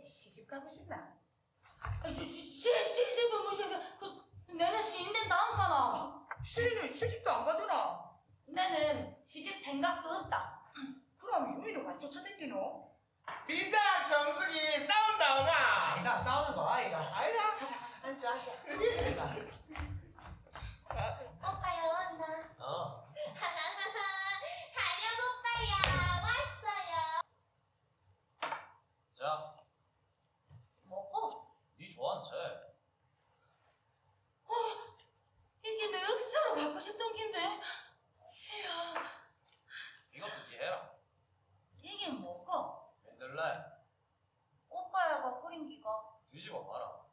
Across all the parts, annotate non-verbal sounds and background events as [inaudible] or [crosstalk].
시집 가고 싶나? 아, 시집은 무슨 그 내는 시인데 나안 가나? 시인은 시집도 안 가더라. 내는 시집 생각도 없다. 그럼 유이로 와 쫓아댕기노? 빈자 정숙이 싸운다 오나? 아이가 싸우는 거 아이가. 아이가 가자 가자 앉자 앉자. [laughs] 40 넘긴데? 이야, 이거 포기해라. 이게 뭐가? 맨들레. 오빠야가 끓인 기가 뒤집어 봐라.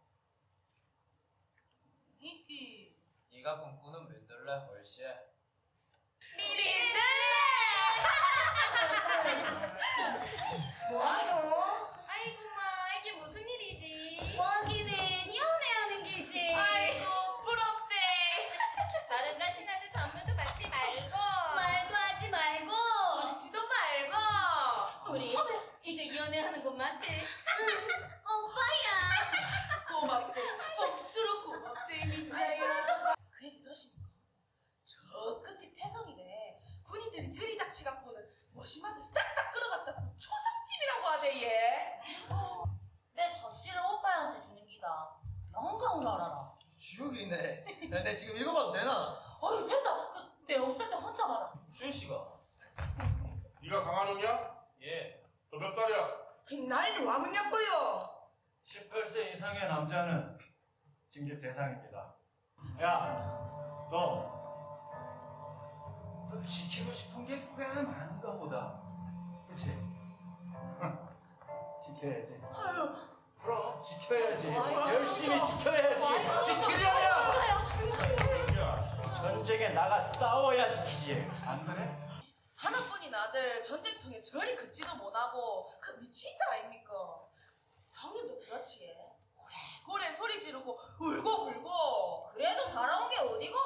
이기 네가 꿈꾸는 맨들레 월시에 연애하는 건 맞지? 오빠야. 고맙대 억수로 고맙대 민자야 그 얘기 들으십니까? 저 끝집 태성이네 군인들이 들이닥치갖고는 머시마들 싹 다 끌어갔다고 초상집이라고 하대 얘 내 젖씨를 오빠한테 주는 기다. 영광을 알아라. 지옥이네 야, 내 지금 읽어봐도 되나? 어이 됐다. 그, 내 없을 때 혼자 가라. 수현 씨가 네가 강한웅이야? 예 너 몇 살이야? 나이는 와그냐고요? 18세 이상의 남자는 징계 대상입니다. 야, 너, 너 지키고 싶은 게 꽤 많은가 보다. 그치? [laughs] 지켜야지. 그럼, 지켜야지. 열심히 지켜야지. 지키려면! 전쟁에 나가 싸워야 지키지. 안 그래? 하나 뿐인 아들 전쟁통에 저리 긋지도 못하고 그 미친다 아닙니까? 성님도 그렇지 얘. 고래 고래 소리 지르고 울고 불고 그래도 살아온 게 어디고?